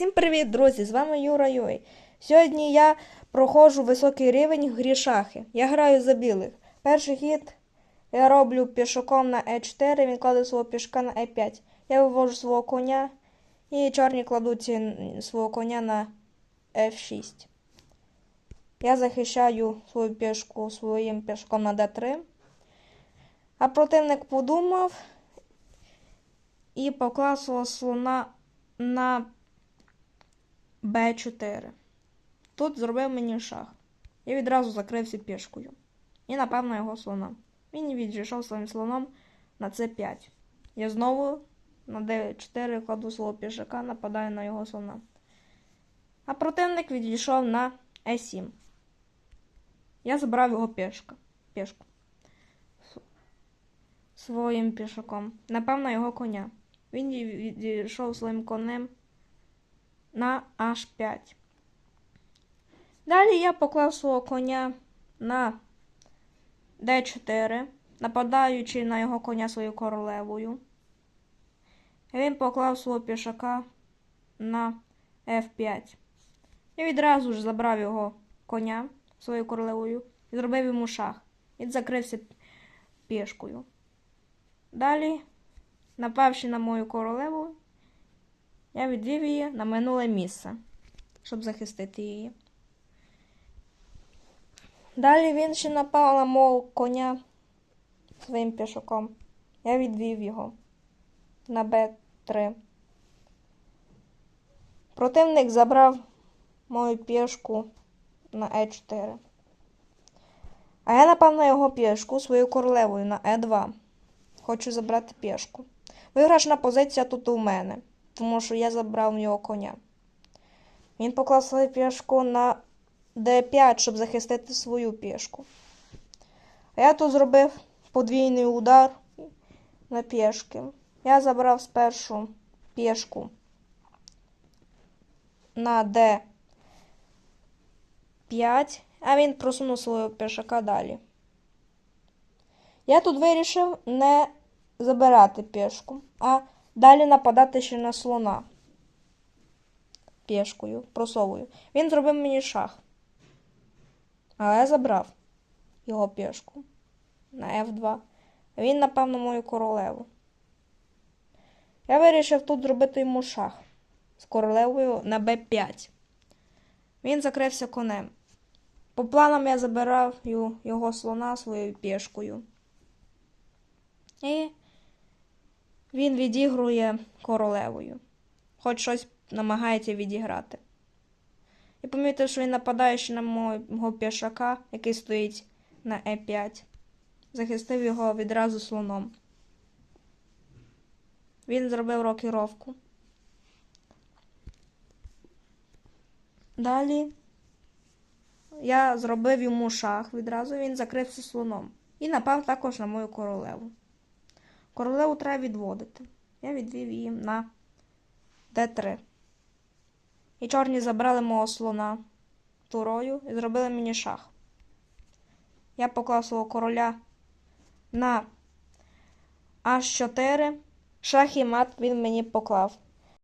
Всім привіт, друзі! З вами Юра Юй. Сьогодні я проходжу високий рівень в грі шахи. Я граю за білих. Перший хід я роблю пішоком на Е4, він кладе свого пішка на Е5. Я вивожу свого коня, і чорні кладуть свого коня на F6. Я захищаю свою пішку своїм пішком на D3. А противник подумав і поклав свого слона на Б4. Тут зробив мені шах. Я відразу закрився пішкою. І, напевно, його слона. Він відійшов своїм слоном на С5. Я знову на Д4 кладу свого пішака, нападаю на його слона. А противник відійшов на Е7. Я забрав його пішка. пішку. Своїм пішаком. Напевно, його коня. Він відійшов своїм конем на H5. Далі я поклав свого коня на D4, нападаючи на його коня своєю королевою. І він поклав свого пішака на F5. І відразу ж забрав його коня своєю королевою і зробив йому шах. Він закрився пішкою. Далі, напавши на мою королеву, я відвів її на минуле місце, щоб захистити її. Далі він ще напав на мого коня своїм пішаком. Я відвів його на Б3. Противник забрав мою пішку на Е4. А я напав на його пішку свою королевою на Е2. Хочу забрати пішку. Виграшна позиція тут у мене, тому що я забрав його коня. Він поклав свою пішку на d5, щоб захистити свою пішку. А я тут зробив подвійний удар на пішки. Я забрав спершу пішку на d5, а він просунув свого пішака далі. Я тут вирішив не забирати пішку, а далі нападати ще на слона пішкою, просовую. Він зробив мені шах. Але я забрав його пішку на F2. Він напав на мою королеву. Я вирішив тут зробити йому шах з королевою на b5. Він закрився конем. По планам я забирав його слона своєю пішкою. І він відігрує королевою. Хоч щось намагається відіграти. І помітив, що він нападає ще на мого пішака, який стоїть на Е5. Захистив його відразу слоном. Він зробив рокіровку. Далі я зробив йому шах відразу, він закрився слоном. І напав також на мою королеву. Королеву треба відводити. Я відвів її на Д3. І чорні забрали мого слона турою і зробили мені шах. Я поклав свого короля на H4. Шах і мат він мені поклав.